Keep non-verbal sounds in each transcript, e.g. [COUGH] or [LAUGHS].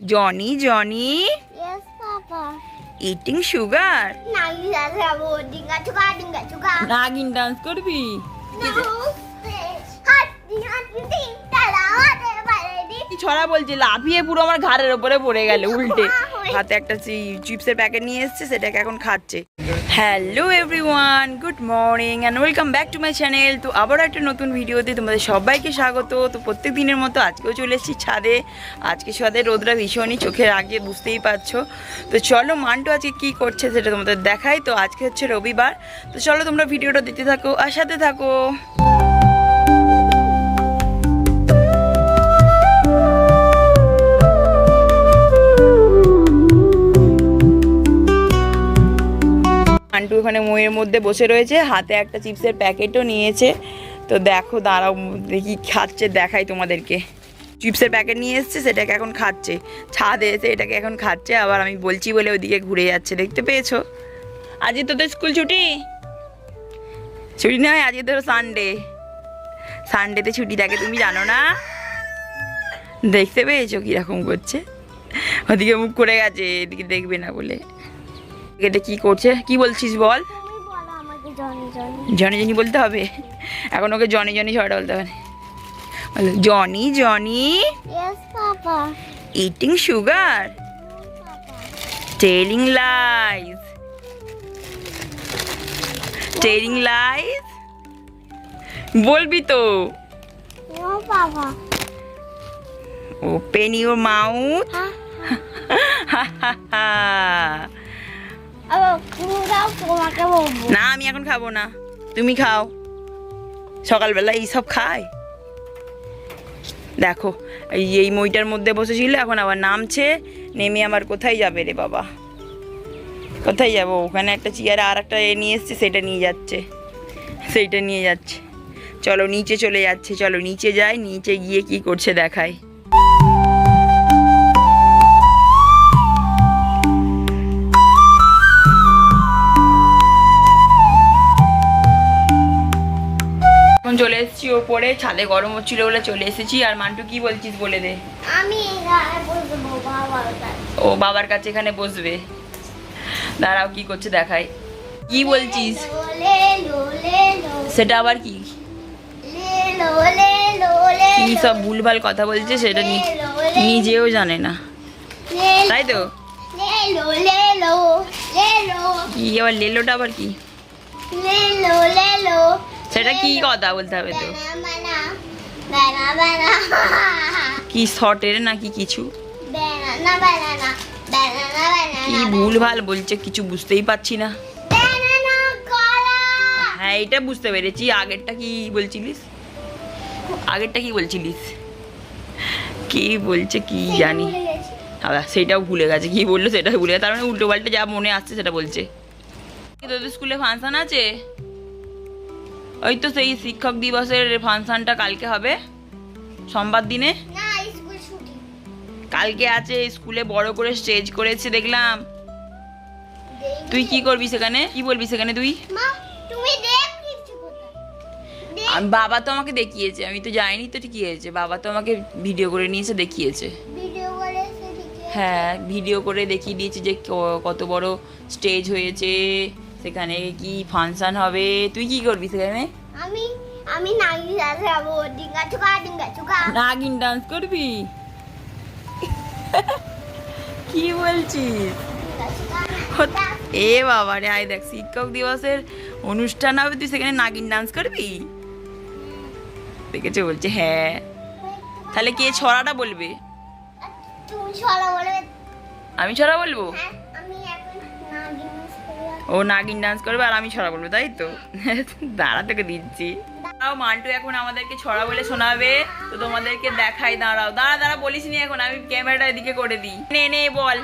Johnny Johnny? Yes, Papa. dinga chuka dinga chuka. Nagin dance করবি ছড়া বলছে লাফিয়ে পুরো আমার ঘাড়ের ওপরে পড়ে গেল উল্টে হাতে একটা চিপসের প্যাকেট নিয়ে এসছে সেটাকে এখন খাচ্ছে hello everyone good morning and welcome back to my channel তো আবার একটা নতুন ভিডিওতে তোমাদের সবাইকে স্বাগত। তো প্রত্যেক দিনের মতো আজকেও চলে এসেছি ছাদে। আজকে ছাদে রোদরা ভীষণই চোখের আগে, বুঝতেই পারছ। তো চলো, মান্টু আজকে কী করছে সেটা তোমাদের দেখাই। তো আজকে হচ্ছে রবিবার। তো চলো, তোমরা ভিডিওটা দিতে থাকো আর সাথে থাকো। আন্টু ওখানে মইয়ের মধ্যে বসে রয়েছে, হাতে একটা চিপসের প্যাকেটও নিয়েছে। তো দেখো, দাঁড়াও, দেখি খাচ্ছে, দেখাই তোমাদেরকে। চিপসের প্যাকেট নিয়ে এসছে, সেটাকে এখন খাচ্ছে। ছাদে এসে এটাকে এখন খাচ্ছে, আবার আমি বলছি বলে ওদিকে ঘুরে যাচ্ছে, দেখতে পেয়েছ? আজকে তোদের স্কুল ছুটি? ছুটি নয় আজকে ধরো সানডে সানডেতে ছুটি থাকে, তুমি জানো না? দেখতে পেয়েছ কীরকম করছে? ওদিকে মুখ করে গেছে, এদিকে দেখবে না বলে। এটা কি করছে? কি বলছিস বল? জনি জনি বলতে হবে? এখন ওকে জনি জনি ছড়াটা বলতে হবে। Johnny Johnny eating sugar telling lies telling lies বলবি তো. ওপেন ইউর মাউথ দাও তোমাকে বলব না, আমি এখন খাব না। তুমি খাও। সকালবেলা এইসব খায়। দেখো, এই মইটার মধ্যে বসেছিল, এখন আবার নামছে। নেমে আবার কোথায় যাবে রে বাবা? কোথায় যাব? ওখানে একটা চেয়ারে আর একটা এ নিয়ে এসছে, সেটা নিয়ে যাচ্ছে। সেইটা নিয়ে যাচ্ছে। চলো, নিচে চলে যাচ্ছে। চলো, নিচে যাই, নিচে গিয়ে কি করছে দেখায় এখন চলে এসেছি ওপরে ছাদে গরম হচ্ছিল বলে চলে এসেছি। আর মান্টু কি বলছিস বলে দে। আমি ও বাবার কাছে এখানে বসবে। দাঁড়াও কি করছে দেখাই। কি বলছিস? সেটা আবার কি? কি সব ভুলভাল কথা বলছে সেটা নিজেও জানে না। তাই তো? কি আবার লেলোটা আবার কি? লে লো লে লো সেটা কি কথা বলতে হবে তো? কি শর্টের নাকি কিছু? কি ভুলভাল বলছে কিছু বুঝতেই পারছি না। হ্যাঁ এটা বুঝতে পেরেছি। আগেরটা কি বলছিলিস? আগেরটা কি বলছিলিস? কি বলছে কি জানি। আবার সেটাও ভুলে গেছে। কি বলল সেটা ভুলে গেছে। তার মানে উল্টো পাল্টে যা মনে আসছে সেটা বলছে। কি তোদের স্কুলে ফাংশন আছে? ওই তো সেই শিক্ষক দিবসের ফাংশনটা কালকে হবে। সোমবার দিনে। কালকে আছে স্কুলে বড় করে স্টেজ করেছে দেখলাম। তুই কি করবি সেখানে? কি বলবি সেখানে তুই? বাবা তো আমাকে দেখিয়েছে আমি তো যাইনি তো কি হয়েছে। বাবা তো আমাকে ভিডিও করে নিয়েছে দেখিয়েছে। হ্যাঁ ভিডিও করে দেখিয়ে দিয়েছি যে কত বড় স্টেজ হয়েছে। সেখানে কি ফাংশন হবে? তুই কি করবি সেখানে? আমি আমি নাগি যাব যাব ডিঙ্গা চুকা ডিঙ্গা চুকা নাগিন ডান্স করবি? [LAUGHS] কি বলছিস? এ বাবা রে আয় দেখ শিক্ষক দিবসের অনুষ্ঠান হবে তুই সেখানে নাগিন ডান্স করবি? দেখেছে বলছে হ্যাঁ। তাহলে কে ছড়াটা বলবে? আমি ছড়া বলব? ও নাগিন ডান্স করবে আর আমি ছড়া বলব তাই তো? [LAUGHS] দাঁড়া তোকে দিচ্ছি। দাঁড়াও মান্টু এখন আমাদেরকে ছড়া বলে শোনাবে। তো তোমাদেরকে দেখাই দাঁড়াও। দাঁড়া দাঁড়া বলিস নি এখন আমি ক্যামেরাটা এদিকে করে দিই। নে নে বল।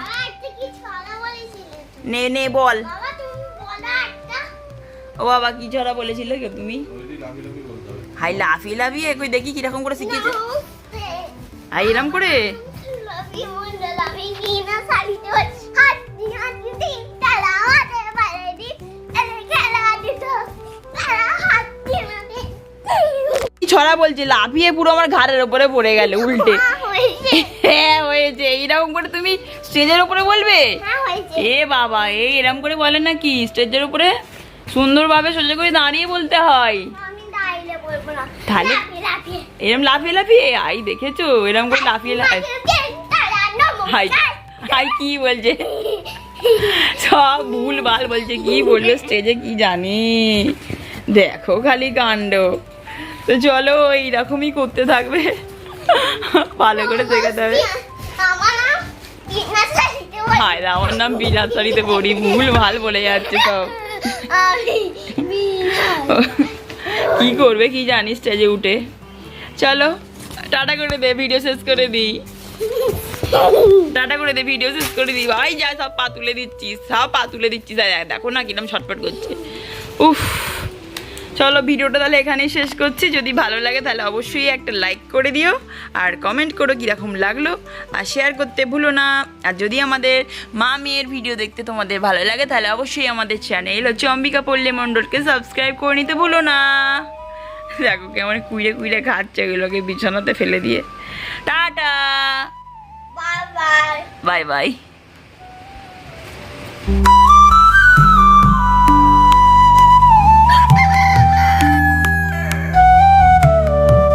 নে নে বল। ও বাবা কি ছড়া বলেছিলে কে তুমি? হাই লাফিয়ে লাফিয়ে কই দেখি কীরকম করে শিখিয়েছে। হাই এরম করে? ছড়া বলছে লাফিয়ে পুরো আমার ঘাড়ের ওপরে পড়ে গেল উল্টে। হয়েছে। হ্যাঁ হয়েছে। এই এরকম করে তুমি স্টেজের উপরে বলবে? হ্যাঁ এ বাবা এই এরকম করে বলে নাকি? স্টেজের উপরে সুন্দরভাবে সোজা করে দাঁড়িয়ে বলতে হয়। বলব না। তাহলে? এরম লাফিয়ে লাফিয়ে? আই দেখেছ? এরম করে লাফিয়ে হাই হাই কি বলছে? সব ভুল ভালো বলছে। কি বলল স্টেজে কি জানি। দেখো খালি কাণ্ড। তো চলো, এইরকমই করতে থাকবে। ভালো করে শেখাতে হবে। বিনা হায়, আমার নাম শাড়িতে পড়ি ভুল, ভালো বলে যাচ্ছে সব। কি করবে, কি জানি স্টেজে উঠে? চলো, টাটা করে দে ভিডিও শেষ করে দিই। টাটা করে দে ভিডিও শেষ করে দিই। ভাই, যা, সব পা তুলে দিচ্ছিস, সব পা তুলে দিচ্ছিস। দেখো না কিরম ছটফট করছে। উফ। চলো ভিডিওটা তাহলে এখানেই শেষ করছি। যদি ভালো লাগে তাহলে অবশ্যই একটা লাইক করে দিও আর কমেন্ট করো কীরকম লাগল আর শেয়ার করতে ভুলো না। আর যদি আমাদের মা মেয়ের ভিডিও দেখতে তোমাদের ভালো লাগে তাহলে অবশ্যই আমাদের চ্যানেল হচ্ছে অম্বিকা পল্লী মণ্ডলকে সাবস্ক্রাইব করে নিতে ভুলো না। দেখো কেমন কুইরে কুইরে খাচ্ছে এগুলোকে বিছানাতে ফেলে দিয়ে। Tata. Bye bye bye bye